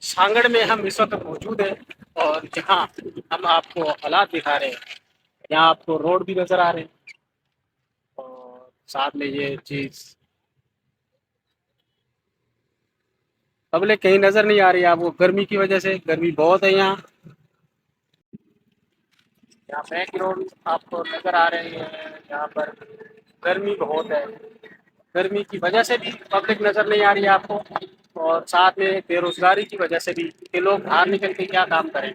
سانگڑ میں ہم اس وقت موجود ہیں اور جہاں ہم آپ کو حالات دکھا رہے ہیں۔ یہاں آپ کو روڈ بھی نظر آ رہے ہیں۔ اور ساتھ میں یہ چیز پبلک کہیں نظر نہیں آ رہی ہے آپ کو گرمی کی وجہ سے۔ گرمی بہت ہے یہاں۔ یہاں بینک روڈ آپ کو نظر آ رہے ہیں۔ یہاں پر گرمی بہت ہے۔ گرمی کی وجہ سے بھی پبلک نظر نہیں آ رہی ہے آپ کو۔ اور ساتھ میں بے روزگاری کی وجہ سے بھی کہ لوگ باہر نکل کے کیا کام کریں۔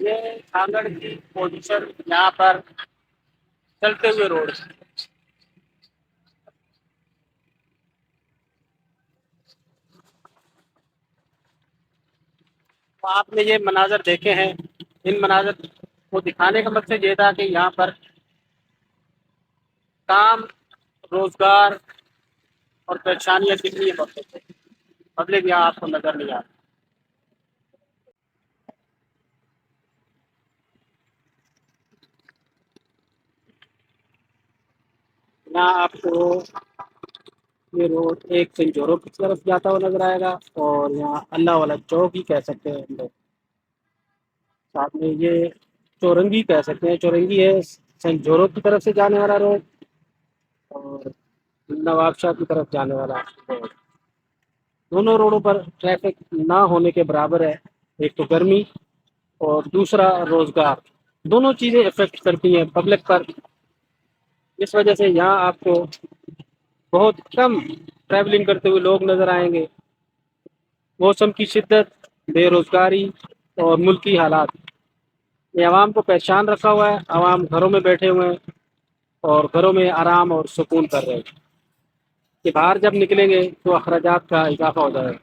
یہ کانگڑ کی پوزیشن یہاں پر چلتے ہوئے روڈ آپ نے یہ مناظر دیکھے ہیں۔ ان مناظر کو دکھانے کا مقصد یہ تھا کہ یہاں پر کام، روزگار اور پریشانیاں کتنی ہے پبلک کو پبلک یہاں آپ کو نظر نہیں آتی یہاں آپ کو یہ روڈ ایک سنجوروں کی طرف جاتا ہوا نظر آئے گا اور یہاں اللہ والا چوک ہی کہہ سکتے ہیں ہم لوگ۔ ساتھ میں یہ چورنگی کہہ سکتے ہیں۔ چورنگی ہے سنجوروں کی طرف سے جانے والا روڈ۔ اور نواب شاہ کی طرف جانے والا روڈ دونوں روڈوں پر ٹریفک نہ ہونے کے برابر ہے۔ ایک تو گرمی اور دوسرا روزگار۔ دونوں چیزیں افیکٹ کرتی ہیں پبلک پر۔ اس وجہ سے یہاں آپ کو بہت کم ٹریولنگ کرتے ہوئے لوگ نظر آئیں گے۔ موسم کی شدت، بے روزگاری اور ملکی حالات۔ یہ عوام کو پہچان رکھا ہوا ہے۔ عوام گھروں میں بیٹھے ہوئے ہیں۔ اور گھروں میں آرام اور سکون کر رہے ہیں۔ کہ باہر جب نکلیں گے تو اخراجات کا اضافہ ہو جائے گا